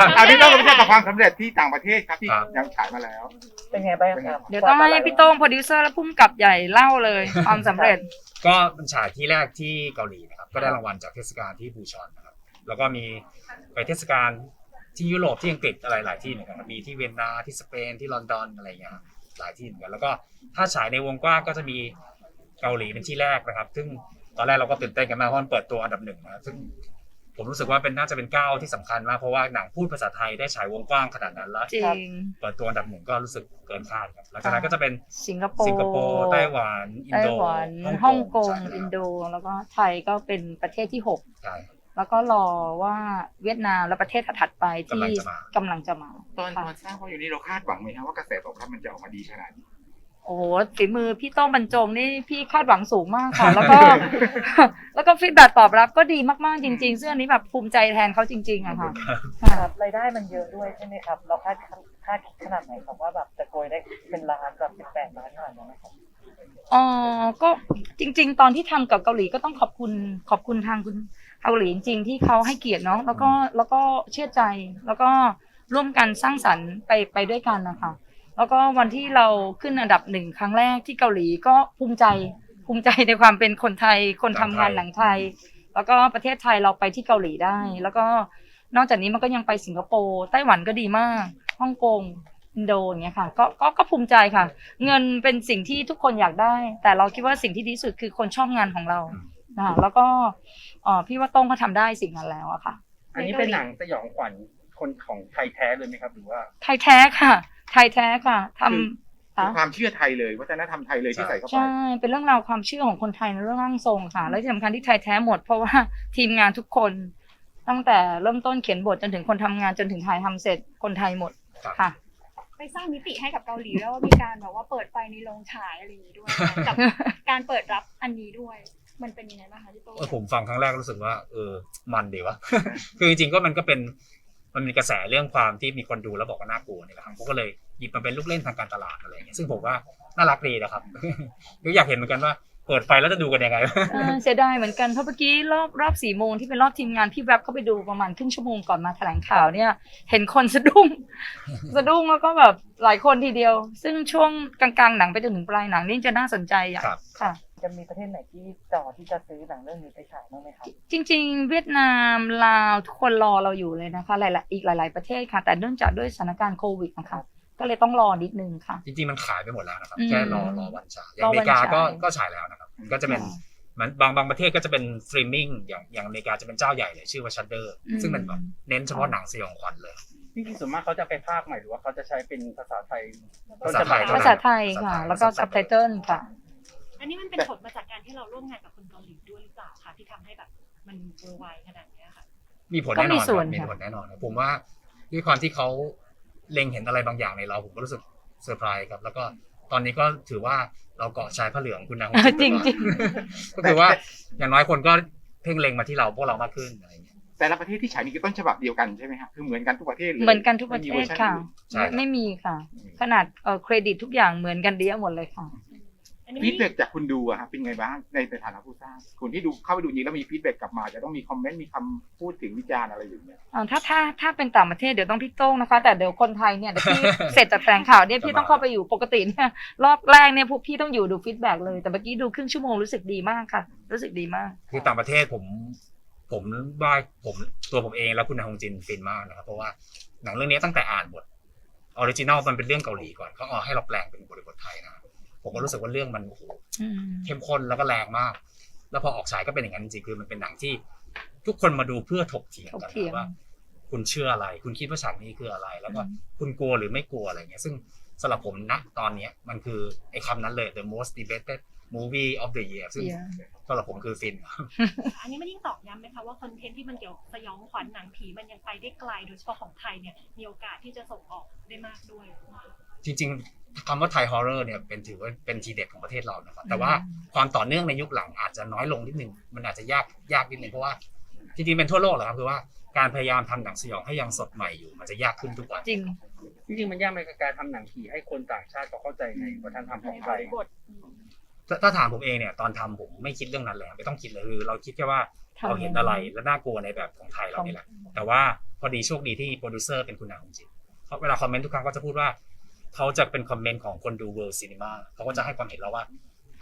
อะพี่ต้องกับพี่เจ้ากับความสำเร็จที่ต่างประเทศครับที่ครับ ยังฉายมาแล้ว เป็นไงบ้างครับเดี๋ยวต้องให้พี่โต้งโปรดิวเซอร์และพุ่มกับใหญ่เล่าเลยความสำเร็จ ก็เป็นฉายที่แรกที่เกาหลีนะครับ ก็ได้รางวัลจากเทศกาลที่บูชอนนะครับ แล้วก็มีไปเทศกาลที่ยุโรปที่อังกฤษอะไรหลายที่เหมือนกันครับมีที่เวียนนาที่สเปนที่ลอนดอนอะไรอย่างเงี้ยครับหลายที่เหมือนกันแล้วก็ถ้าฉายในวงกว้างก็จะมีเกาหลีเป็นที่แรกนะครับ ซึ่งตอนแรกเราก็ตื่นเต้นกันมากเพราะมันเปิดตัวอันดับหนึ่งนะซึ่ง ผมรู้สึกว่าเป็นน่าจะเป็นก้าวที่สำคัญมากเพราะว่าหนังพูดภาษาไทยได้ฉายวงกว้างขนาดนั้นแล้วจริง เปิดตัวอันดับหนึ่งก็รู้สึกเกินคาดครับหลังจากนั้นก็จะเป็นสิงคโปร์สิงคโปร์ไต้หวันอินไต้โดหวันฮ่องกงใช่ครับอินโด แล้วก็ไทยก็เป็นประเทศที่หกใช่แล้วก็รอว่าเวียดนามและประเทศถัดๆไปที่กำลังจะมา กำลังจะมา ตอนค่ะตอนสร้างภาพยนตร์นี้เราคาดหวังไหมครับว่ากระแสตอบรับมันจะออกมาดีขนาดนี้ โอ้โหฝีมือพี่โต้งบรรจงนี่พี่คาดหวังสูงมากค่ะ แล้วก็ แล้วก็ฟีดแบ็ตอบรับก็ดีมากๆจริง ๆ ซึ่งอันนี้แบบภูมิใจแทนเขาจริง ๆอะค่ะครับรายได้มันเยอะด้วยใช่ไหมครับ เราคาดคาดขนาดไหนครับว่าแบบจะโกยได้เป็นล้านแบบสิบแปดล้านขนาดนั้นไหมครับอ๋อก็จริง ๆ ตอนที่ทำกับเกาหลีก็ต้องขอบคุณขอบคุณทางคุณเกาหลีจริงๆที่เขาให้เกียรติเนาะแล้วก็แล้วก็เชื่อใจแล้วก็ร่วมกันสร้างสรรค์ไปไปด้วยกันนะคะ แล้วก็วันที่เราขึ้นอันดับหนึ่งครั้งแรกที่เกาหลีก็ภูมิใจภูมิใจในความเป็นคนไทย คนทำงานหนังไทย แล้วก็ประเทศไทยเราไปที่เกาหลีได้ แล้วก็นอกจากนี้มันก็ยังไปสิงคโปร์ไต้หวันก็ดีมากฮ่องกงอินโดอย่างเงี้ยค่ะก็ก็ก็ภูมิใจค่ะ เงินเป็นสิ่งที่ทุกคนอยากได้ แต่เราคิดว่าสิ่งที่ดีที่สุดคือคนชอบงานของเราอืมนะคะแล้วก็เอ่อพี่ว่าโต้งก็ทำได้สิ่งนั้นแล้วอะค่ะ อันนี้เป็นหนังสยองขวัญคนของไทยแท้เลยไหมครับ หรือว่า ไทยแท้ค่ะ ไทยแท้ค่ะทำ ค่ะ ความเชื่อไทยเลยวัฒนธรรมไทยเลยที่ใส่เข้าไป ใช่ เป็นเรื่องราวความเชื่อของคนไทยในเรื่องร่างทรงค่ะ และที่สำคัญที่ไทยแท้หมด เพราะว่าทีมงานทุกคน ตั้งแต่เริ่มต้นเขียนบทจนถึงคนทำงานจนถึงถ่ายทำเสร็จคนไทยหมดครับ ค่ะ ไปสร้างมิติให้กับเกาหลีแล้วว่ามีการแบบว่าเปิดไฟในโรงฉายอะไรอย่างนี้ด้วย กับการเปิดรับอันนี้ด้วย มันเป็นยังไงบ้างคะพี่โต้งเออผมฟังครั้งแรกรู้สึกว่าเออมันดีวะ คือจริงๆก็มันก็เป็น มันมีกระแสเรื่องความที่มีคนดูแล้วบอกว่าน่ากลัวนี่แหละครับผมก็เลยหยิบมาเป็นลูกเล่นทางการตลาดอะไรอย่างเงี้ยซึ่งผมว่าน่ารักดีนะครับก็อยากเห็นเหมือนกันว่าเปิดไฟแล้วจะดูกันยังไงเออเสียดายเหมือนกันเพราะเมื่อกี้รอบรอบสี่โมงที่เป็นรอบทีมงานพี่แวบเข้าไปดูประมาณครึ่งชั่วโมงก่อนมาแถลงข่าวเนี่ย เห็นคนสะดุ้งสะดุ้งแล้วก็แบบหลายคนทีเดียว ซึ่งช่วงกลางๆหนังไปจนถึงปลายหนังนี่จะน่าสนใจอะครับค่ะ จะมีประเทศไหนที่จ่อที่จะซื้อหนังเรื่องนี้ไปฉายบ้างไหมครับจริง ๆ เวียดนามลาวทุกคนรอเราอยู่เลยนะคะ หลายๆอีกหลาย ๆประเทศค่ะ แต่เนื่องจากด้วยสถานการณ์โควิดนะคะ ก็เลยต้องรอนิดนึงค่ะ จริงๆมันขายไปหมดแล้วนะครับ อืมแค่รอรอวันฉายอย่างรออวันเมริกาก็ฉาย ก็ฉายแล้วนะครับ ก็จะเป็นมันบางบางประเทศก็จะเป็นสตรีมมิ่งอย่างอย่างอเมริกาจะเป็นเจ้าใหญ่เลยชื่อว่าชัดเดอร์ซึ่งเป็นแบบเน้นเฉพาะหนังสยองขวัญเลย จริงๆส่วนมากเขาจะไปภาคใหม่หรือว่าเขาจะใช้เป็นภาษาไทยภาษาไทยภาษาไทยค่ะ แล้วก็ซับไตเติลค่ะ อันนี้มันเป็นผลมาจากการที่เราร่วมงานกับคนเกาหลีด้วยหรือเปล่าคะที่ทำให้แบบมันเวอร์ไวขนาดเนี้ยค่ะ มีผลก็แน่นมีอนคส่วรันบมีค่ะผลแน่นอนครับผมว่าด้วยความที่เขาเล็งเห็นอะไรบางอย่างในเราผมก็รู้สึกเซอร์ไพรส์ครับ แล้วก็ตอนนี้ก็ถือว่าเราเกาะชายผ้าเหลืองคุณนางจริงก็คือว่าอย่างน้อยคนก็เพ่งเล็งมาที่เราพวกเรามากขึ้นอะไรอย่างเงี้ยแต่ละประเทศที่ฉายมีต้นฉบับเดียวกันใช่ไหมครับคือเหมือนกันทุกประเทศเลยเหมือนกันทุกประเทไม่มีวอศชันค่ะอื่นใช่ครับไม่มีค่ะ ขนาดเอ่อเครดิตทุกอย่างเหมือนกันเดียหมดเลยค่ะอันนี้ ฟีไม่ดแบ็กจากคุณดูอะครับเป็นไงบ้างในฐานะผู้สร้างคนที่ดูเข้าไปดูจริงแล้วมีฟีดแบ็กกลับมา จะต้องมีคอมเมนต์มีคำพูดถึงวิจารณ์อะไรอยู่เนี่ยอ่าถ้าถ้าถ้าเป็นต่างประเทศเดี๋ยวต้องพี่โต้งนะคะ แต่เดี๋ยวคนไทยเนี่ยเดี๋ยวพี่เสร็จจากแถลงข่าวเนี่ยพี่ต้องเข้าไปอยู่ปกติเนี่ยรอบแรกเนี่ยพวกพี่ต้องอยู่ดูฟีดแบ็กเลยแต่เมื่อกี้ดูครึ่งชั่วโมงรู้สึกดีมากค่ะ รู้สึกดีมากคือต่างประเทศผม ผมว่าผมตัวผมเองและคุณนางฮงจินฟินมากนะครับเพราะว่าหนังเรื่องนี้ตั้งแต่อ่านบทออริจินอลมันเป็นเรื่องเกาหลีก่อนเขาเอาให้เราแปลงเป็นบริบทไทยนะครับ ผมก็รู้สึกว่าเรื่องมันโอ้โหอืมเข้มข้นแล้วก็แรงมาก แล้วพอออกฉายก็เป็นอย่างนั้นจริงๆคือมันเป็นหนังที่ ทุกคนมาดูเพื่อถกเถียงถกกันเถียงว่า คุณเชื่ออะไร คุณคิดว่าฉากนี้คืออะไร แล้วก็อืมคุณกลัวหรือไม่กลัวอะไรเงี้ยซึ่งสำหรับผมณตอนเนี้ยมันคือไอ้คำนั้นเลย the most debated movie of the year ซึ่งเดี๋ยวสำหรับผมคือฟิน อันนี้มันยิ่งตอกย้ำไหมคะว่าคอนเทนต์ที่มันเกี่ยวกับสยองขวัญหนังผีมันยังไปได้ไกลโดยเฉพาะของไทยเนี่ยมีโอกาสที่จะส่งออกได้มากด้วย จริง ๆ คำว่าไทยฮอ r ์เรอร์เนี่ยเป็นถือว่าเป็นทีเด็ดของประเทศเรานะครับแต่ว่าความต่อเนื่องในยุคหลังอาจจะน้อยลงนิดนึงมันอาจจะยากยากนิดนึงเพราะว่าจริงๆเป็นทั่วโลกแหละครับคือว่าการพยายามทำหนังสยองให้ยังสดใหม่อยู่มันจะยากขึ้นทุกวันจริงจริงๆมันยากในการทำหนังผีให้คนต่างชาติเขาเข้าใจในวัฒนธรรมขในองบไทยริบทถ้าถ้าถามผมเองเนี่ยตอนทำผมไม่คิดเรื่องนั้นเลยไม่ต้องคิดเลยคือเราคิดแค่ว่าเราเห็นอะไรแล้วน่ากลัวในแบบของไทยเรานี่แหละแต่ว่าพอดีโชคดีที่โปรดิวเซอร์เป็นคุณนางจริงๆเขาเวลาคอมเมนต์ทุกครั้งก็จะพูดว่า เขาจะเป็นคอมเมนต์ของคนดูเวิร์ d ซีนีมาเขาก็จะให้ความเห็นเราว่า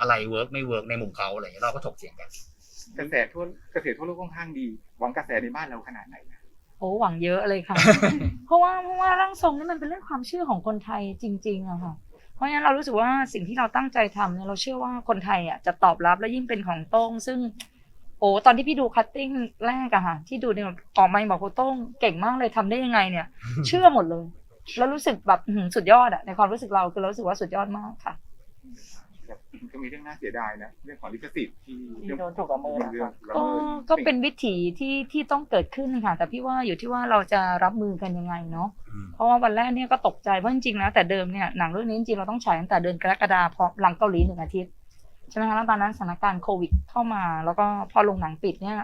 อะไรเวิร์กไม่เวิร์กในมุมเขาอะไรอย่างเงี้ยเราก็ถกเถียงกันกระแสทั่วกระแสทั่วโลกค่อนข้างดี หวังกระแสในบ้านเราขนาดไหนนะโอ้หวังเยอะเลยค่ะ เพราะว่าเพราะว่าร่างทรงนี่มันเป็นเรื่องความเชื่อของคนไทยจริงๆอะค่ะ เพราะฉะนั้นเรารู้สึกว่าสิ่งที่เราตั้งใจทำเนี่ยเราเชื่อว่าคนไทยอะจะตอบรับและยิ่งเป็นของโต้งซึ่ง โอ้ตอนที่พี่ดูคัตติ้งแรกอะค่ะที่ดูเนี่ยออกมาบอกโอ้โต้งเก่งมากเลยทำได้ยังไงเนี่ย เชื่อหมดเลย แล้วรู้สึกแบบอื้อหือสุดยอดอะในความรู้สึกเราคือเรารู้สึกว่าสุดยอดมากค่ะแต่ก็มีเรื่องน่าเสียดายนะเรื่องของลิขสิทธิ์ที่ที่โดนถูกละเมิดเรื่องอะค่ะละก็เมิดก็เป็นวิถีที่ที่ต้องเกิดขึ้นค่ะ แต่พี่ว่าอยู่ที่ว่าเราจะรับมือกันยังไงเนาะเพราะว่าวันแรกเนี่ยก็ตกใจเพราะจริงๆแล้วแต่เดิมเนี่ยหนังเรื่องนี้จริงๆเราต้องฉายตั้งแต่เดือนกรกฎาคมพอหลังเกาหลีหนึ่งอาทิตย์ใช่ไหมคะแล้วตอนนั้นสถานการณ์โควิดเข้ามา แล้วก็พอโรงหนังปิดเนี่ย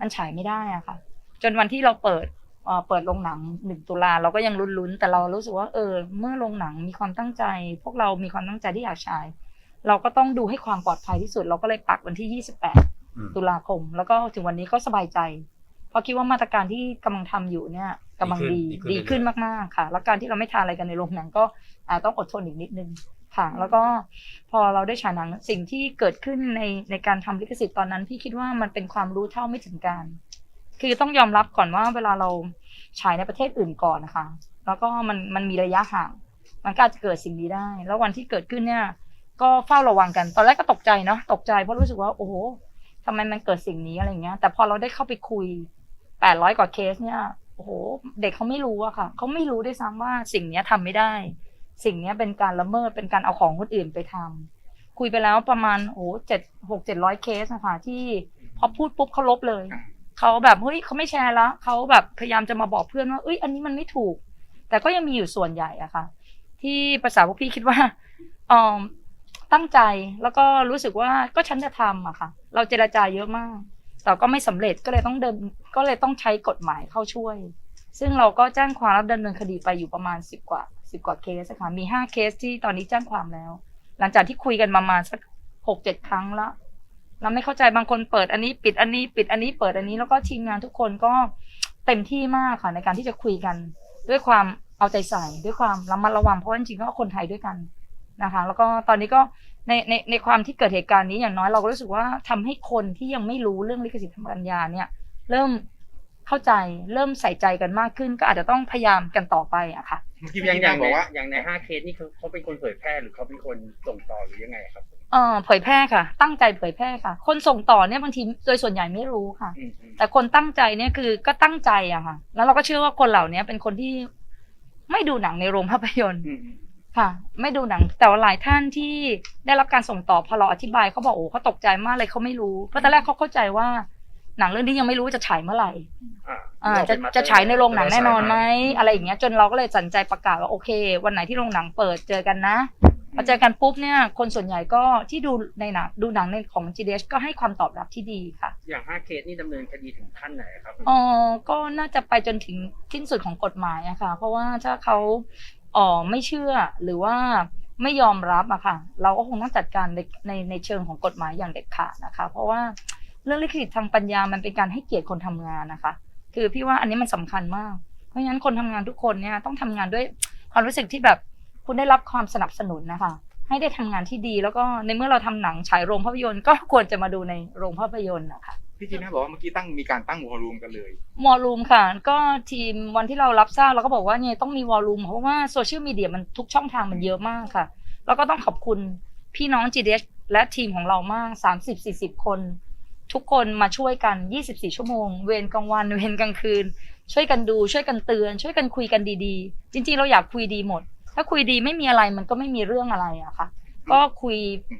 มันฉายไม่ได้อะค่ะ จนวันที่เราเปิด เอ่อเปิดโรงหนังหนึ่งตุลาเราก็ยังลุ้นๆแต่เรารู้สึกว่าเออ เมื่อโรงหนังมีความตั้งใจ พวกเรามีความตั้งใจที่อยากฉาย เราก็ต้องดูให้ความปลอดภัยที่สุด เราก็เลยปักวันที่ 28อืมตุลาคม แล้วก็ถึงวันนี้ก็สบายใจ เพราะคิดว่ามาตรการที่กำลังทำอยู่เนี่ยกำลังดีดีขึ้นดีขึ้นมากๆค่ะ แล้วการที่เราไม่ทานอะไรกันในโรงหนังก็อาจต้องอดทนอีกนิดนึงค่ะแล้วก็พอเราได้ฉายหนังสิ่งที่เกิดขึ้นในในการทำลิขสิทธิ์ตอนนั้นพี่คิดว่ามันเป็นความรู้เท่าไม่ถึงการ คือต้องยอมรับก่อนว่าเวลาเราฉายในประเทศอื่นก่อนนะคะ แล้วก็มันมันมีระยะห่าง มันก็อาจจะเกิดสิ่งนี้ได้ แล้ววันที่เกิดขึ้นเนี่ย ก็เฝ้าระวังกัน ตอนแรกก็ตกใจเนาะ ตกใจเพราะรู้สึกว่า โอ้โหทำไมมันเกิดสิ่งนี้อะไรเงี้ย แต่พอเราได้เข้าไปคุยแปดร้อยกว่าเคสเนี่ย โอ้โห เด็กเขาไม่รู้อะค่ะ เขาไม่รู้ด้วยซ้ำว่าสิ่งเนี้ยทำไม่ได้ สิ่งเนี้ยเป็นการละเมิด เป็นการเอาของคนอื่นไปทำคุยไปแล้วประมาณโอ้เจ็ดหกเจ็ดร้อยเคสนะคะที่พอพูดปุ๊บเขาลบเลย เขาแบบเฮ้ยเขาไม่แชร์แล้วเขาแบบพยายามจะมาบอกเพื่อนว่าเอ้ยอันนี้มันไม่ถูก แต่ก็ยังมีอยู่ส่วนใหญ่อะค่ะ ที่ภาษาพวกพี่คิดว่าออตั้งใจแล้วก็รู้สึกว่าก็ฉันจะทำอะค่ะ เราเจรจาเยอะมาก แต่ก็ไม่สำเร็จก็เลยต้องเดินก็เลยต้องใช้กฎหมายเข้าช่วย ซึ่งเราก็แจ้งความรับดำเนินคดีไปอยู่ประมาณสิบกว่าสิบกว่าเคสค่ะมีห้าเคสที่ตอนนี้แจ้งความแล้ว หลังจากที่คุยกันประมาณสักหกเจ็ดครั้งแล้ว เราไม่เข้าใจบางคนเปิดอันนี้ปิดอันนี้ปิดอันนี้เปิดอันนี้แล้วก็ทีมงานทุกคนก็เต็มที่มากค่ะในการที่จะคุยกัน ด้วยความเอาใจใส่ด้วยความระมัดระวังเพราะจริงๆก็คนไทยด้วยกันนะคะ แล้วก็ตอนนี้ก็ในในในความที่เกิดเหตุการณ์นี้อย่างน้อยเราก็รู้สึกว่าทำให้คนที่ยังไม่รู้เรื่องลิขสิทธิ์ทางปัญญาเนี่ย เริ่มเข้าใจเริ่มใส่ใจกันมากขึ้น ก็อาจจะต้องพยายามกันต่อไปอะค่ะ อย่างพี่อย่านางงบอกว่าอย่างในห้าเคสนี่เขาเขาเป็นคนเผยแพร่หรือเขาเป็นคนส่งต่อหรือยังไงครับ เออเผยแพร่ค่ะ ตั้งใจเผยแพร่ค่ะ คนส่งต่อเนี่ยบางทีโดยส่วนใหญ่ไม่รู้ค่ะ อืมอืมแต่คนตั้งใจเนี่ยคือก็ตั้งใจอะค่ะ แล้วเราก็เชื่อว่าคนเหล่านี้เป็นคนที่ไม่ดูหนังในโรงภาพยนตร์อืมค่ะ ไม่ดูหนังแต่ว่าหลายท่านที่ได้รับการส่งต่อพอเราอธิบายเขาบอกโอ้เขาตกใจมากเลยเขาไม่รู้เพราะตอนแรกเขาเข้าใจว่า หนังเรื่องนี้ยังไม่รู้ว่าจะฉายเมื่อไหร่อ่าอ่าจะจะฉายในโรงหนังแน่นอนไหมอะไรอย่างเงี้ยจนเราก็เลยตัดสินใจประกาศว่าโอเค วันไหนที่โรงหนังเปิดเจอกันนะ พอเจอกันปุ๊บเนี่ยคนส่วนใหญ่ก็ที่ดูในหนังดูหนังในของ GDS ก็ให้ความตอบรับที่ดีค่ะ อย่างห้าเคสนี่ดำเนินคดีถึงขั้นไหนครับเออก็น่าจะไปจนถึงที่สุดของกฎหมายอะค่ะ เพราะว่าถ้าเขาเออไม่เชื่อหรือว่าไม่ยอมรับอะค่ะ เราก็คงต้องจัดการในในในเชิงของกฎหมายอย่างเด็ดขาดนะคะ เพราะว่าเรื่องลิขสิทธิ์ทางปัญญามันเป็นการให้เกียรติคนทำงานนะคะ คือพี่ว่าอันนี้มันสำคัญมาก เพราะฉะนั้นคนทำงานทุกคนเนี่ยต้องทำงานด้วยความรู้สึกที่แบบ คุณได้รับความสนับสนุนนะคะ ให้ได้ทำงานที่ดี แล้วก็ในเมื่อเราทำหนังฉายโรงภาพยนตร์ก็ควรจะมาดูในโรงภาพยนตร์นะคะพี่จีน่าบอกว่าเมื่อกี้ตั้งมีการตั้งวอลลุ่มกันเลย วอลลุ่มค่ะ ก็ทีมวันที่เรารับทราบเราก็บอกว่าเนี่ยต้องมีวอลลุ่มเพราะว่าโซเชียลมีเดียมันทุกช่องทางมันเยอะมากค่ะ แล้วก็ต้องขอบคุณพี่น้อง GDS และทีมของเรามาก 30-40 คน ทุกคนมาช่วยกัน 24 ชั่วโมง เวรกลางวันเวรกลางคืน ช่วยกันดูช่วยกันเตือน ช่วยกันคุยกันดีๆ จริงๆ เราอยากคุยดีหมด ถ้าคุยดีไม่มีอะไรมันก็ไม่มีเรื่องอะไรอะค่ะ ก็คุย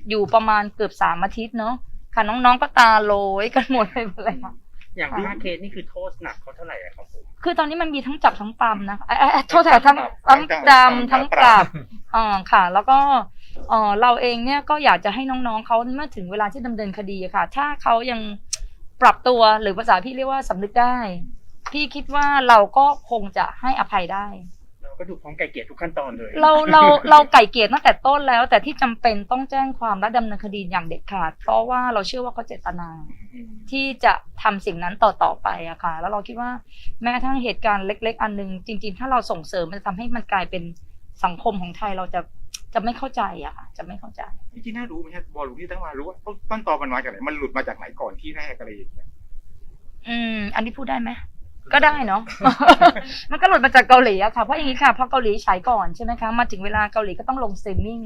อยู่ประมาณเกือบสามอาทิตย์เนาะค่ะน้องๆก็ตาโลยกันหมดไปหมดเลยค่ะอย่างห้าเคสนี่คือโทษหนักเขาเท่าไหร่อะครับผม คือตอนนี้มันมีทั้งจับทั้งปรับนะคะเอ้ยเอ้ยเอ้ยโทษค่ะทั้งทั้งดำทั้งปรับอ่าค่ะ แล้วก็เออเราเองเนี่ยก็อยากจะให้น้องๆเขาเมื่อถึงเวลาที่ดำเนินคดีอะค่ะ ถ้าเขายังปรับตัวหรือภาษาพี่เรียกว่าสำนึกได้ พี่คิดว่าเราก็คงจะให้อภัยได้เรา ก็ก็ดูพร้อมไก่เกลียทุกขั้นตอนเลย เราเราเราไก่เกลียตั้งแต่ต้นแล้ว แต่ที่จำเป็นต้องแจ้งความและดำเนินคดีอย่างเด็ดขาด เพราะว่าเราเชื่อว่าเขาเจตนา ที่จะทำสิ่งนั้นต่อต่อไปอะค่ะ แล้วเราคิดว่าแม้กระทั่งเหตุการณ์เล็ก ๆ อันหนึ่งจริง ๆ ถ้าเราส่งเสริมมันจะทำให้มันกลายเป็นสังคมของไทยเราจะจะไม่เข้าใจอะค่ะ จะไม่เข้าใจพี่จีน่ารู้ไหมครับบอลลูนที่ตั้งมารู้ว่าต้นต้นตอมันมาจากไหนมันหลุดมาจากไหนก่อนที่แรกอะไรอย่างเงี้ยอืม อันนี้พูดได้ไหม ก็ได้เนาะ มันก็หลุดมาจากเกาหลีอะค่ะ เพราะอย่างนี้ค่ะพอเกาหลีฉายก่อนใช่ไหมคะ มาถึงเวลาเกาหลีก็ต้องลงสตรีมมิ่ง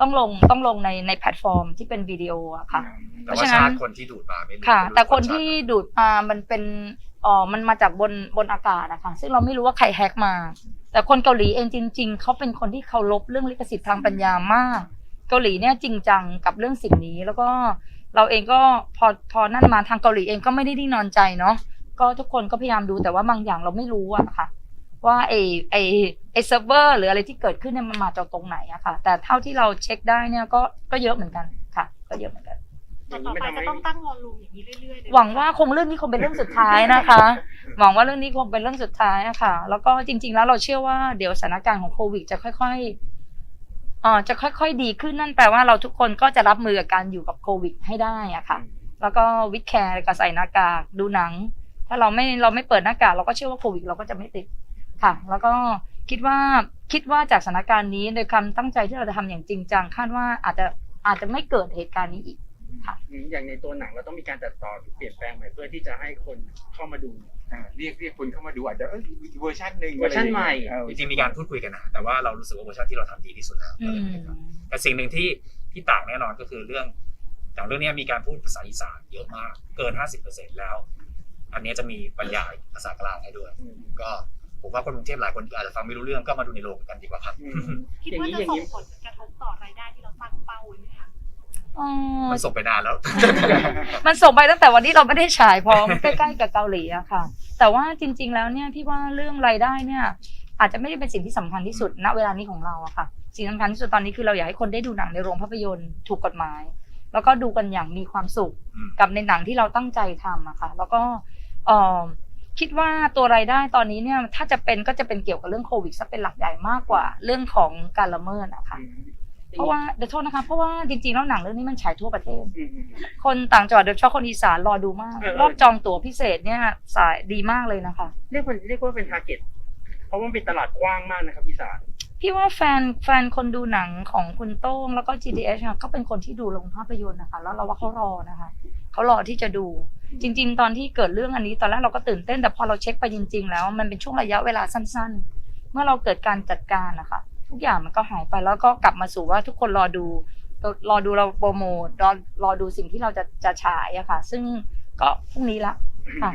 ต้องลงต้องลงในในแพลตฟอร์มที่เป็นวิดีโออะค่ะแต่ว่าชาติคนที่ดูดมาไม่รู้ค่ะไม่รู้แต่คนชาติที่ดูดมามันเป็นอ๋อมันมาจากบนบนอากาศอะค่ะ ซึ่งเราไม่รู้ว่าใครแฮกมา แต่คนเกาหลีเองจริง ๆ เขาเป็นคนที่เคารพเรื่องลิขสิทธิ์ทางปัญญามาก เกาหลีเนี่ยจริงจังกับเรื่องสิ่งนี้ แล้วก็เราเองก็พอพอนั่นมาทางเกาหลีเองก็ไม่ได้นิ่งนอนใจเนาะ ก็ทุกคนก็พยายามดูแต่ว่าบางอย่างเราไม่รู้อะค่ะ ว่าไอไอไอเซิร์ฟเวอร์หรืออะไรที่เกิดขึ้นเนี่ยมันมาจากตรงไหนอะค่ะ แต่เท่าที่เราเช็คได้เนี่ยก็ก็เยอะเหมือนกันค่ะ ก็เยอะเหมือนกันต่อต่อไปจะต้องตั้งวอลลุ่มอย่างนี้เรื่อยๆเลยหวังว่าคงเรื่องนี้คงเป็นเรื่องสุดท้ายนะคะ หวังว่าเรื่องนี้คงเป็นเรื่องสุดท้ายอะค่ะ แล้วก็จริง ๆ แล้วเราเชื่อว่าเดี๋ยวสถานการณ์ของโควิด จะค่อยๆเอ่อจะค่อย ๆ ดีขึ้นนั่นแปลว่าเราทุกคนก็จะรับมือกับการอยู่กับโควิด ให้ได้อะค่ะ แล้วก็วิดแคร์กับใส่หน้ากากดูหนังถ้าเราไม่เราไม่เปิดหน้ากากเราก็เชื่อว่าโควิดเราก็จะไม่ติดค่ะ แล้วก็คิดว่าคิดว่าจากสถานการณ์นี้โดยความตั้งใจที่เราจะทำอย่างจริงจังคาดว่าอาจจะอาจจะไม่เกิดเหตุการณ์นี้อีกอืมอย่างในตัวหนังเราต้องมีการตัดต่อเปลี่ยนแปลงใหม่เพื่อที่จะให้คนเข้ามาดูอ่าเรียกเรียกคนเข้ามาดูอาจจะเอยเวอร์ชันหนึ่งเวอร์ชันใหม่เออจริงๆมีการพูดคุยกันนะแต่ว่าเรารู้สึกว่าเวอร์ชันที่เราทำดีที่สุดแล้วอืมแต่สิ่งหนึ่งที่ที่ต่างแน่นอนก็คือเรื่องอย่างเรื่องเนี้ยมีการพูดภาษาอีสานเยอะมากเกิน 50%แล้ว อันเนี้ยจะมีบรรยายภาษากลางให้ด้วย ก็ผมว่าคนกรุงเทพหลายคนอาจจะฟังไม่รู้เรื่องก็มาดูในโรงกันดีกว่าครับอืมคิดอย่างว่านี้จะอย่างส่งนี้ผลกระทบต่อรายได้ที่เราตั้งเป้าไว้ไหมคะอ๋อมันส่งไปนานแล้ว มันส่งไปตั้งแต่วันที่เราไม่ได้ฉายพร้อมใกล้ๆกับเกาหลีอะค่ะ แต่ว่าจริง ๆ แล้วเนี่ยพี่ว่าเรื่องรายได้เนี่ย อาจจะไม่ได้เป็นสิ่งที่สำคัญที่สุดณเวลานี้ของเราอะค่ะ สิ่งสำคัญที่สุดตอนนี้คือเราอยากให้คนได้ดูหนังในโรงภาพยนตร์ถูกกฎหมาย แล้วก็ดูกันอย่างมีความสุขอืมกับในหนังที่เราตั้งใจทำอะค่ะ แล้วก็เอ่อ คิดว่าตัวรายได้ตอนนี้เนี่ยถ้าจะเป็นก็จะเป็นเกี่ยวกับเรื่องโควิดซะเป็นหลักใหญ่มากกว่าเรื่องของการละเมิดอะค่ะเพราะว่าเดี๋ยวโทษนะคะเพราะว่าจริงๆแล้วหนังเรื่องนี้มันฉายทั่วประเทศอืมอืมคนต่างจังหวัดโดยเฉพาะคนอีสานรอดูมากเออรอบจองตั๋วพิเศษเนี่ยสายดีมากเลยนะคะ เรียกว่าเรียกว่าเป็นทาร์เก็ตเพราะว่ามันเป็นตลาดกว้างมากนะครับอีสานพี่ว่าแฟนแฟนคนดูหนังของคุณโต้งแล้วก็ GDH ค่ะเขาเป็นคนที่ดูโรงภาพยนตร์นะคะ แล้วเราว่าเขารอนะคะเขารอที่จะดู จริง ๆ ตอนที่เกิดเรื่องอันนี้ตอนแรกเราก็ตื่นเต้นแต่พอเราเช็คไปจริง ๆ แล้ว มันเป็นช่วงระยะเวลาสั้น ๆ เมื่อเราเกิดการจัดการนะคะทุกอย่างมันก็หายไปแล้วก็กลับมาสู่ว่าทุกคนรอดูรอดูเราโปรโมทรอรอดูสิ่งที่เราจะจะฉายอะค่ะ ซึ่งก็พรุ่งนี้ละค่ะ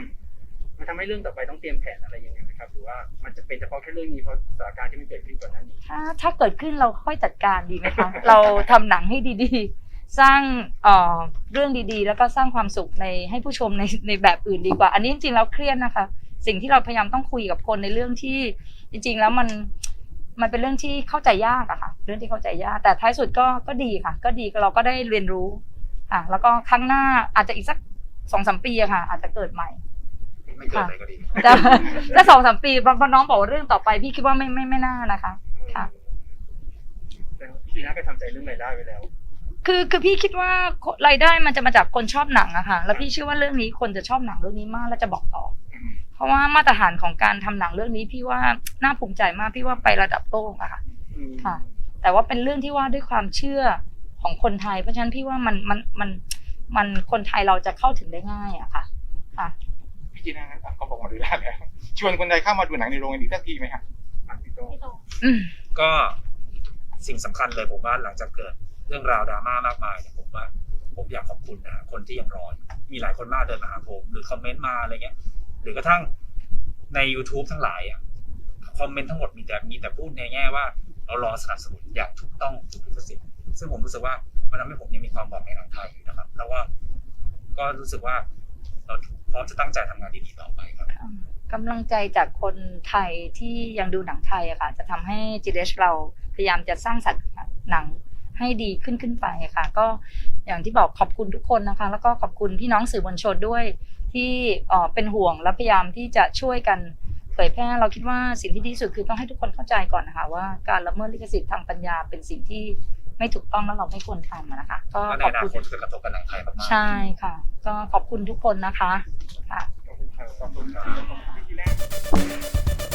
มันทำให้เรื่องต่อไปต้องเตรียมแผนอะไรยังไงไหมครับหรือว่ามันจะเป็นเฉพาะแค่เรื่องนี้เพราะสถานการณ์ที่มันเกิดขึ้นก่อนหน้านี้ถ้าถ้าเกิดขึ้นเราค่อยจัดการดีไหมคะ เราทำหนังให้ดีๆ สร้างเอ่อเรื่องดีๆ แล้วก็สร้างความสุขในให้ผู้ชมในในแบบอื่นดีกว่า อันนี้จริงๆแล้วเครียดนะคะ สิ่งที่เราพยายามต้องคุยกับคนในเรื่องที่ จริง ๆ แล้วมันมันเป็นเรื่องที่เข้าใจยากอะค่ะ เรื่องที่เข้าใจยาก แต่ท้ายสุดก็ก็ดีค่ะ ก็ดีเราก็ได้เรียนรู้อะแล้วก็ครั้งหน้าอาจจะอีกสักสองสามปีอะค่ะ อาจจะเกิดใหม่ไม่เกิดอะไรก็ดีแต่ถ้าสองสามปีพอน้องบอกว่าเรื่องต่อไปพี่คิดว่าไม่ไม่ไม่น่านะคะ ค่ะแล้วพี่น่าก็ทำใจเรื่องรายได้ไว้แล้ว คือคือพี่คิดว่ารายได้มันจะมาจากคนชอบหนังอะค่ะ แล้วพี่เชื่อว่าเรื่องนี้คนจะชอบหนังเรื่องนี้มากแล้วจะบอกต่อ เพราะว่ามาตรฐานของการทำหนังเรื่องนี้พี่ว่าน่าภูมิใจมากพี่ว่าไประดับโลกอะค่ะอืมค่ะ แต่ว่าเป็นเรื่องที่ว่าด้วยความเชื่อของคนไทย เพราะฉะนั้นพี่ว่ามันมันมันมันคนไทยเราจะเข้าถึงได้ง่ายอะค่ะ ค่ะพี่จีน่าอะก็บอกมาดูได้แล้วชวนคนไทยเข้ามาดูหนังในโรงกันอีกสักทีไหมครับอะพี่โต้งพี่โตอืมก็สิ่งสำคัญเลยผมว่าหลังจากเกิด เรื่องราวดราม่ามากมายเนี่ยผมว่า ผมอยากขอบคุณนะคนที่ยังรออยู่มีหลายคนมากเดินมาหาผมหรือคอมเมนต์มาอะไรเงี้ย หรือกระทั่งใน YouTube ทั้งหลายอะคอมเมนต์ทั้งหมดมีแต่มีแต่พูดในแง่ว่า เรารอสนับสนุนอย่างถูกต้องถูกลิขสิทธิ์ซึ่งผมรู้สึกว่ามันทำให้ผมยังมีความหวังในหนังไทยนะครับ แล้วว่าก็รู้สึกว่าเราพร้อมจะตั้งใจทำงานดีๆต่อไปครับกำลังใจจากคนไทยที่ยังดูหนังไทยอะค่ะ จะทำให้ GDH เราพยายามจะสร้างสรรค์หนัง ให้ดีขึ้นขึ้นไปค่ะ ก็อย่างที่บอกขอบคุณทุกคนนะคะ แล้วก็ขอบคุณพี่น้องสื่อมวลชนด้วย ที่เป็นห่วงและพยายามที่จะช่วยกันเผยแพร่เราคิดว่าสิ่งที่ดีที่สุดคือต้องให้ทุกคนเข้าใจก่อนนะคะว่าการละเมิดลิขสิทธิ์ทางปัญญาเป็นสิ่งที่ไม่ถูกต้องแล้วเราไม่ควรทำนะคะ ก็ขอบคุณคือกระทบกับหนังไทยมากใช่ค่ะ ก็ขอบคุณทุกคนนะคะค่ะขอบคุณครัขอบคุณครั